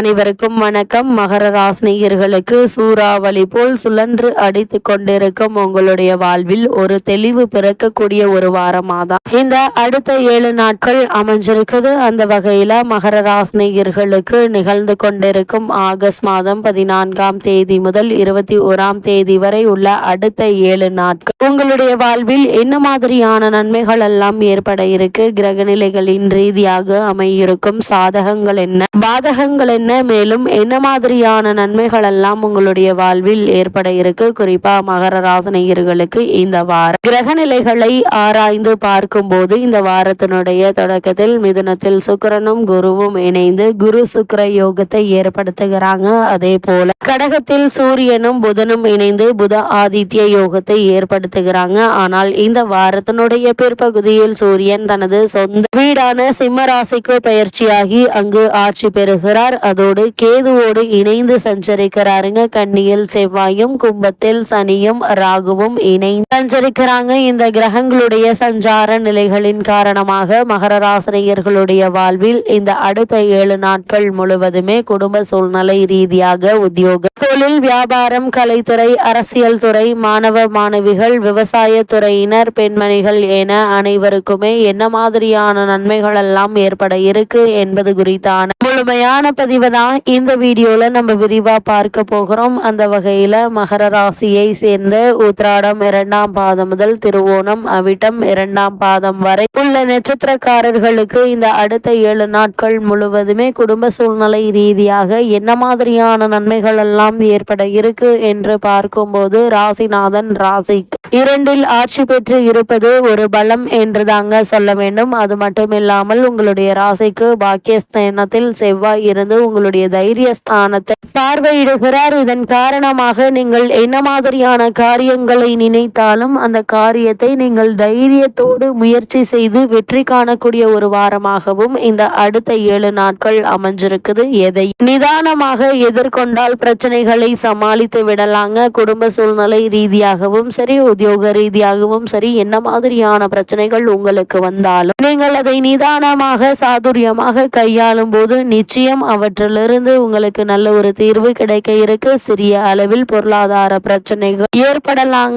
அனைவருக்கும் வணக்கம். மகர ராசினியர்களுக்கு சூறாவளி போல் சுழன்று அடித்து கொண்டிருக்கும் உங்களுடைய வாழ்வில் ஒரு தெளிவு பிறக்கக்கூடிய ஒரு வாரமாதான். இந்த அடுத்த ஏழு நாட்கள் அமைஞ்சிருக்குது. அந்த வகையில மகர ராசினியர்களுக்கு நிகழ்ந்து கொண்டிருக்கும் ஆகஸ்ட் மாதம் பதினான்காம் தேதி முதல் இருபத்தி ஓராம் தேதி வரை உள்ள அடுத்த ஏழு நாட்கள். உங்களுடைய வாழ்வில் என்ன மாதிரியான நன்மைகள் எல்லாம் ஏற்பட இருக்கு? கிரகநிலைகளின் ரீதியாக அமையிருக்கும் சாதகங்கள் என்ன? பாதகங்கள் என்ன? மேலும் என்ன மாதிரியான நன்மைகள் எல்லாம் உங்களுடைய வாழ்வில் ஏற்பட இருக்கு? குறிப்பா மகர ராசனையர்களுக்கு இந்த வாரம் கிரக நிலைகளை ஆராய்ந்து பார்க்கும்போது இந்த வாரத்தினுடைய தொடக்கத்தில் மிதுனத்தில் சுக்கரனும் குருவும் இணைந்து குரு சுக்கர யோகத்தை ஏற்படுத்துகிறாங்க. அதே போல கடகத்தில் சூரியனும் புதனும் இணைந்து புத ஆதித்ய யோகத்தை ஏற்படுத்துகிறாங்க. ஆனால் இந்த வாரத்தினுடைய பிற்பகுதியில் சூரியன் தனது சொந்த வீடான சிம்ம ராசிக்கு பயிற்சியாகி அங்கு ஆட்சி பெறுகிறார். அதோடு கேதுவோடு இணைந்து சஞ்சரிக்கிறாருங்க. கன்னியில் செவ்வாயும் கும்பத்தில் சனியும் ராகுவும் இணைந்து சஞ்சரிக்கிறாங்க. இந்த கிரகங்களுடைய சஞ்சார நிலைகளின் காரணமாக மகர ராசினியர்களுடைய வாழ்வில் இந்த அடுத்த ஏழு நாட்கள் முழுவதுமே குடும்ப சூழ்நிலை ரீதியாக உத்தியோக தொழில் வியாபாரம் கலைத்துறை அரசியல் துறை மாணவ மாணவிகள் விவசாய துறையினர் பெண்மணிகள் என அனைவருக்குமே என்ன மாதிரியான நன்மைகள் எல்லாம் ஏற்பட இருக்கு என்பது குறித்தான முழுமையான பதிவு தான் இந்த வீடியோல நம்ம விரிவா பார்க்க போகிறோம். அந்த வகையில மகர ராசியை சேர்ந்த உத்ராடம் இரண்டாம் பாதம் முதல் திருவோணம் அவிட்டம் இரண்டாம் பாதம் வரை உள்ள நட்சத்திரக்காரர்களுக்கு இந்த அடுத்த ஏழு நாட்கள் முழுவதுமே குடும்ப சூழ்நிலை ரீதியாக என்ன மாதிரியான நன்மைகள் எல்லாம் ஏற்பட இருக்கு என்று பார்க்கும்போது ராசிநாதன் ராசிக்கு இரண்டில் ஆட்சி பெற்று இருப்பது ஒரு பலம் என்று தாங்க சொல்ல வேண்டும். அது மட்டும் இல்லாமல் உங்களுடைய ராசிக்கு பாக்கியஸ்தானத்தில் செவ்வாய் இருந்து உங்களுடைய தைரிய ஸ்தானத்தை பார்வையிடுகிறார். இதன் காரணமாக நீங்கள் என்ன மாதிரியான காரியங்களை நினைத்தாலும் அந்த காரியத்தை நீங்கள் தைரியத்தோடு முயற்சி செய்து வெற்றி காணக்கூடிய ஒரு வாரமாகவும் இந்த அடுத்த ஏழு நாட்கள் அமைஞ்சிருக்குது. எதை நிதானமாக எதிர்கொண்டால் பிரச்சனைகளை சமாளித்து விடலாங்க. குடும்ப சூழ்நிலை ரீதியாகவும் சரி உத்தியோக ரீதியாகவும் சரி என்ன மாதிரியான பிரச்சனைகள் உங்களுக்கு வந்தாலும் நீங்கள் அதை நிதானமாக சாதுரியமாக கையாளும் போது நிச்சயம் அவற்றிலிருந்து உங்களுக்கு நல்ல ஒரு தீர்வு கிடைக்க இருக்கு. சிறிய அளவில் பொருளாதார பிரச்சனைகள் ஏற்படலாம்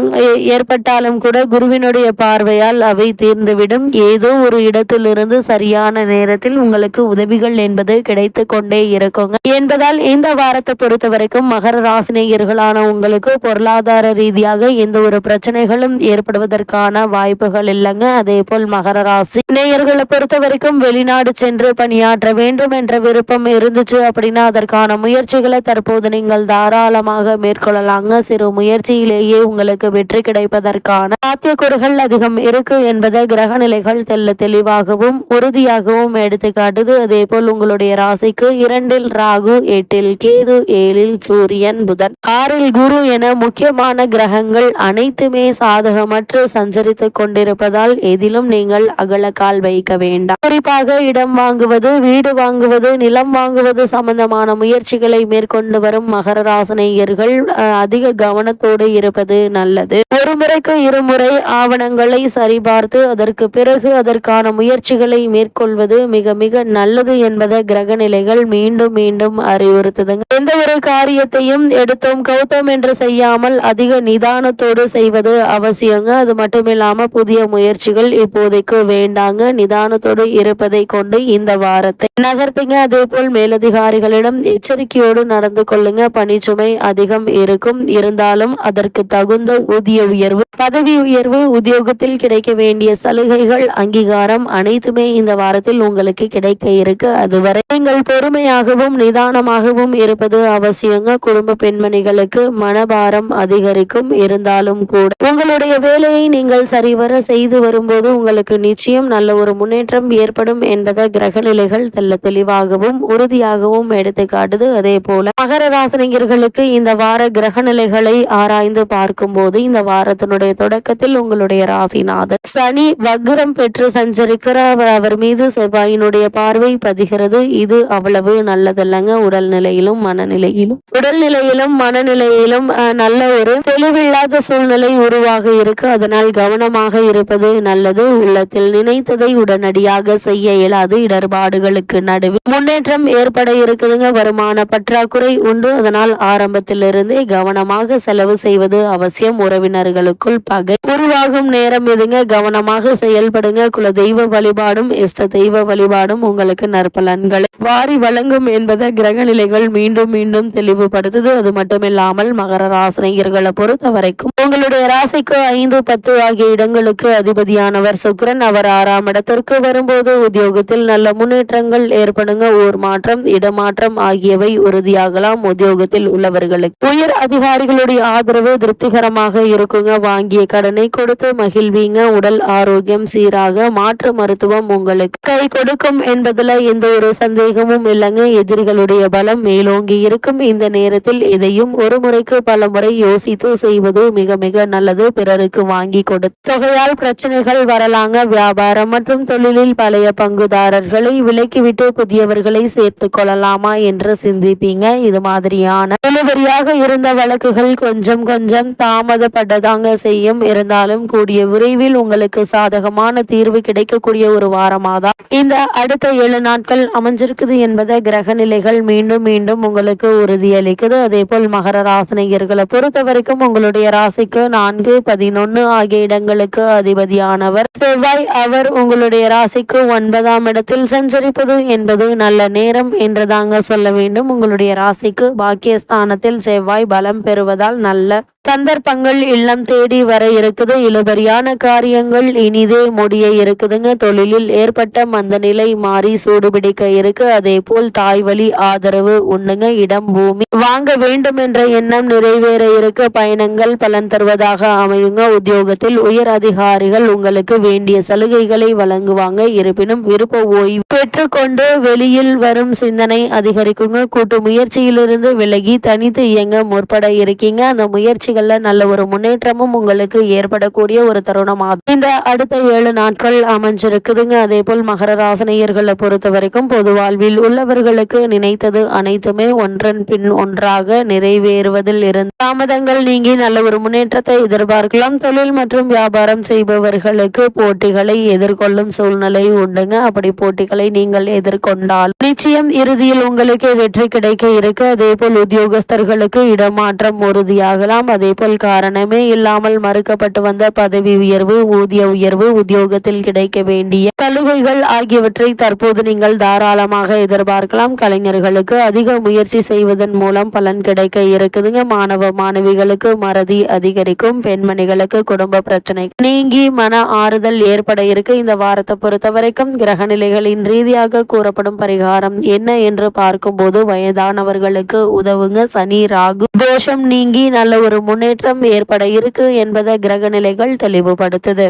ஏற்பட்டாலும் கூட குருவினுடைய பார்வையால் அவை தீர்ந்துவிடும். ஏதோ ஒரு இடத்திலிருந்து சரியான நேரத்தில் உங்களுக்கு உதவிகள் என்பது கிடைத்து கொண்டே இருக்குங்க. என்பதால் இந்த வாரத்தை பொறுத்த வரைக்கும் மகர ராசினியர்களான உங்களுக்கு பொருளாதார ரீதியாக எந்த ஒரு பிரச்சனை பிரச்சனைகளும் ஏற்படுவதற்கான வாய்ப்புகள் இல்லைங்க. அதே போல் மகர ராசி. நேயர்களை பொறுத்த வரைக்கும் வெளிநாடு சென்று பணியாற்ற வேண்டும் என்ற விருப்பம் இருந்துச்சு அப்படின்னா அதற்கான முயற்சிகளை தற்போது நீங்கள் தாராளமாக மேற்கொள்ளலாங்க. சிறு முயற்சியிலேயே உங்களுக்கு வெற்றி கிடைப்பதற்கான சாத்தியக்கூறுகள் அதிகம் இருக்கு என்பதை கிரக நிலைகள் தெல்ல தெளிவாகவும் உறுதியாகவும் எடுத்துக்காட்டுது. அதே போல் உங்களுடைய ராசிக்கு இரண்டில் ராகு எட்டில் கேது ஏழில் சூரியன் புதன். ஆறில் குரு என முக்கியமான கிரகங்கள் அனைத்துமே சாதகமற்று சஞ்சரித்து கொண்டிருப்பதால் எதிலும் நீங்கள் அகலக்கால் வைக்க வேண்டாம். குறிப்பாக இடம் வாங்குவது வீடு வாங்குவது நிலம் வாங்குவது சம்பந்தமான முயற்சிகளை மேற்கொண்டு வரும் மகர ராசனையர்கள் அதிக கவனத்தோடு இருப்பது நல்லது. ஒரு முறைக்கு இருமுறை ஆவணங்களை சரிபார்த்து அதற்கு பிறகு அதற்கான முயற்சிகளை மேற்கொள்வது மிக மிக நல்லது என்பதை கிரக நிலைகள் மீண்டும் மீண்டும் அறிவுறுத்துதுங்க. எந்த ஒரு காரியத்தையும் எடுத்தோம் கௌத்தம் என்று செய்யாமல் அதிக நிதானத்தோடு செய்வது அவசியங்க. அது மட்டும் இல்லாமல் புதிய முயற்சிகள் இப்போதைக்கு வேண்டாங்க. நிதானத்தோடு இருப்பதை கொண்டு இந்த வாரத்தை நகர்த்துங்க. அதே போல் மேலதிகாரிகளிடம் எச்சரிக்கையோடு நடந்து கொள்ளுங்க. பணிச்சுமை அதிகம் இருக்கும். இருந்தாலும் அதற்கு தகுந்த ஊதிய உயர்வு பதவி உயர்வு உத்தியோகத்தில் கிடைக்க வேண்டிய சலுகைகள் அங்கீகாரம் அனைத்துமே இந்த வாரத்தில் உங்களுக்கு கிடைக்க இருக்கு. அதுவரை நீங்கள் பொறுமையாகவும் நிதானமாகவும் இருப்பது அவசியங்க. குடும்ப பெண்மணிகளுக்கு மனபாரம் அதிகரிக்கும். இருந்தாலும் கூட உங்களுடைய வேலையை நீங்கள் சரிவர செய்து வரும்போது உங்களுக்கு நிச்சயம் நல்ல ஒரு முன்னேற்றம் ஏற்படும் என்பதை கிரக நிலைகள் தெல்ல தெளிவாகவும் உறுதியாகவும் எடுத்து காட்டுது. அதே போல மகர ராசினியர்களுக்கு இந்த வார கிரக நிலைகளை ஆராய்ந்து பார்க்கும்போது இந்த வாரத்தினுடைய தொடக்கத்தில் உங்களுடைய ராசிநாதர் சனி வக்ரம் பெற்று சஞ்சரிக்கிற அவர் மீது செவ்வாயினுடைய பார்வை பதிகிறது. இது அவ்வளவு நல்லதல்லங்க. உடல்நிலையிலும் மனநிலையிலும் உடல்நிலையிலும் மனநிலையிலும் அஹ், நல்ல ஒரு தெளிவில்லாத சூழ்நிலை உருவாக இருக்கு. அதனால் கவனமாக இருப்பது நல்லது. உள்ளத்தில் நினைத்ததை உடனடியாக செய்ய இயலாது. இடர்பாடுகளுக்கு நடுவே முன்னேற்றம் ஏற்பட இருக்குதுங்க. வருமான பற்றாக்குறை உண்டு. அதனால் ஆரம்பத்திலிருந்தே கவனமாக செலவு செய்வது அவசியம். உறவினர்களுக்குள் பகை உருவாகும் நேரம் எதுங்க கவனமாக செயல்படுங்க. குல தெய்வ வழிபாடும் இஷ்ட தெய்வ வழிபாடும் உங்களுக்கு நற்பலன்களை வாரி வழங்கும் என்பதை கிரக நிலைகள் மீண்டும் மீண்டும் தெளிவுபடுத்துது. அது மட்டுமில்லாமல் மகர ராசினியர்களை பொறுத்த வரைக்கும் உங்களுடைய ராசிக்கு ஐந்து பத்து ஆகிய இடங்களுக்கு அதிபதியானவர் சுக்கிரன். அவர் ஆறாம் இடத்திற்கு வரும்போது உத்தியோகத்தில் நல்ல முன்னேற்றங்கள் ஏற்படுங்க. ஓர் மாற்றம் இடமாற்றம் ஆகியவை உறுதியாகலாம். உத்தியோகத்தில் உள்ளவர்களுக்கு உயர் அதிகாரிகளுடைய ஆதரவு திருப்திகரமாக இருக்குங்க. வாங்கிய கடனை கொடுத்து மகிழ்வீங்க. உடல் ஆரோக்கியம் சீராக மாற்று மருத்துவம் உங்களுக்கு கை கொடுக்கும் என்பதுல எந்த ஒரு சந்தேகமும் இல்லைங்க. எதிரிகளுடைய பலம் மேலோங்கி இருக்கும். இந்த நேரத்தில் இதையும் ஒரு முறைக்கு பல முறை யோசித்து செய்வது மிக மிக அல்லது பிறருக்கு வாங்கி கொடு. தொகையால் பிரச்சனைகள் வரலாங்க. வியாபாரம் மற்றும் தொழிலில் பழைய பங்குதாரர்களை விலக்கிவிட்டு புதியவர்களை சேர்த்து கொள்ளலாமா என்று சிந்திப்பீங்க. இது மாதிரியான டெலிவரியாக இருந்த வழக்குகள் கொஞ்சம் கொஞ்சம் தாமதப்பட்டதாங்க செய்யும். இருந்தாலும் கூடிய விரைவில் உங்களுக்கு சாதகமான தீர்வு கிடைக்கக்கூடிய ஒரு வாரமாதான் இந்த அடுத்த ஏழு நாட்கள் அமைஞ்சிருக்குது என்பதை கிரக நிலைகள் மீண்டும் மீண்டும் உங்களுக்கு உறுதியளிக்குது. அதே போல் மகர ராசினியர்களை பொறுத்த வரைக்கும் உங்களுடைய ராசிக்கு நான் நான்கு பதினொன்னு ஆகிய இடங்களுக்கு அதிபதியானவர். செவ்வாய் அவர் உங்களுடைய ராசிக்கு ஒன்பதாம் இடத்தில் சஞ்சரிப்பது என்பது நல்ல நேரம் என்று தாங்க சொல்ல வேண்டும். உங்களுடைய ராசிக்கு பாக்கியஸ்தானத்தில் செவ்வாய் பலம் பெறுவதால் நல்ல சந்தர்ப்பங்கள் இல்லம் தேடி வர இருக்குது. இழுபறியான காரியங்கள் இனிதே முடிய இருக்குதுங்க. தொழிலில் ஏற்பட்ட மந்த நிலை மாறி சூடுபிடிக்க இருக்கு. அதே போல் தாய் வழி ஆதரவு உண்டுங்க. இடம் பூமி. வாங்க வேண்டும் என்ற எண்ணம் நிறைவேற இருக்கு. பயணங்கள் பலன் தருவதாக அமையுங்க. உத்தியோகத்தில் உயர் அதிகாரிகள் உங்களுக்கு வேண்டிய சலுகைகளை வழங்குவாங்க. இருப்பினும் விருப்ப ஓய்வு பெற்றுக்கொண்டு வெளியில் வரும் சிந்தனை அதிகரிக்குங்க. கூட்டு முயற்சியிலிருந்து விலகி தனித்து இயங்க முற்பட இருக்கீங்க. அந்த முயற்சி முயற்சிகள்ல நல்ல ஒரு முன்னேற்றமும் உங்களுக்கு ஏற்படக்கூடிய ஒரு தருணமாகும் இந்த அடுத்த ஏழு நாட்கள் அமைஞ்சிருக்குதுங்க. அதே போல் மகர ராசனையர்களை பொறுத்த வரைக்கும் பொது வாழ்வில் உள்ளவர்களுக்கு நினைத்தது அனைத்துமே ஒன்றன் பின் ஒன்றாக நிறைவேறுவதில் இருந்து தாமதங்கள் நீங்கி நல்ல ஒரு முன்னேற்றத்தை எதிர்பார்க்கலாம். தொழில் மற்றும் வியாபாரம் செய்பவர்களுக்கு போட்டிகளை எதிர்கொள்ளும் சூழ்நிலை உண்டுங்க. அப்படி போட்டிகளை நீங்கள் எதிர்கொண்டால் நிச்சயம் இறுதியில் உங்களுக்கு வெற்றி கிடைக்க இருக்கு. அதே போல் உத்தியோகஸ்தர்களுக்கு இடமாற்றம் உறுதியாகலாம். அதே போல் காரணமே இல்லாமல் மறுக்கப்பட்டு வந்த பதவி உயர்வு ஊதிய உயர்வு உத்தியோகத்தில் கிடைக்க வேண்டிய சலுகைகள் ஆகியவற்றை தற்போது நீங்கள் தாராளமாக எதிர்பார்க்கலாம். கலைஞர்களுக்கு அதிக முயற்சி செய்வதன் மூலம் பலன் கிடைக்க இருக்குதுங்க. மாணவ மாணவிகளுக்கு மறதி அதிகரிக்கும். பெண்மணிகளுக்கு குடும்ப பிரச்சனை நீங்கி மன ஆறுதல் ஏற்பட இருக்கு. இந்த வாரத்தை பொறுத்த வரைக்கும் கிரக நிலைகளின் ரீதியாக கூறப்படும் பரிகாரம் என்ன என்று பார்க்கும்போது வயதானவர்களுக்கு உதவுங்க. சனி ராகு தோஷம் நீங்கி நல்ல ஒரு முன்னேற்றம் ஏற்பட இருக்கு என்பதை கிரக நிலைகள் தெளிவுபடுத்துது.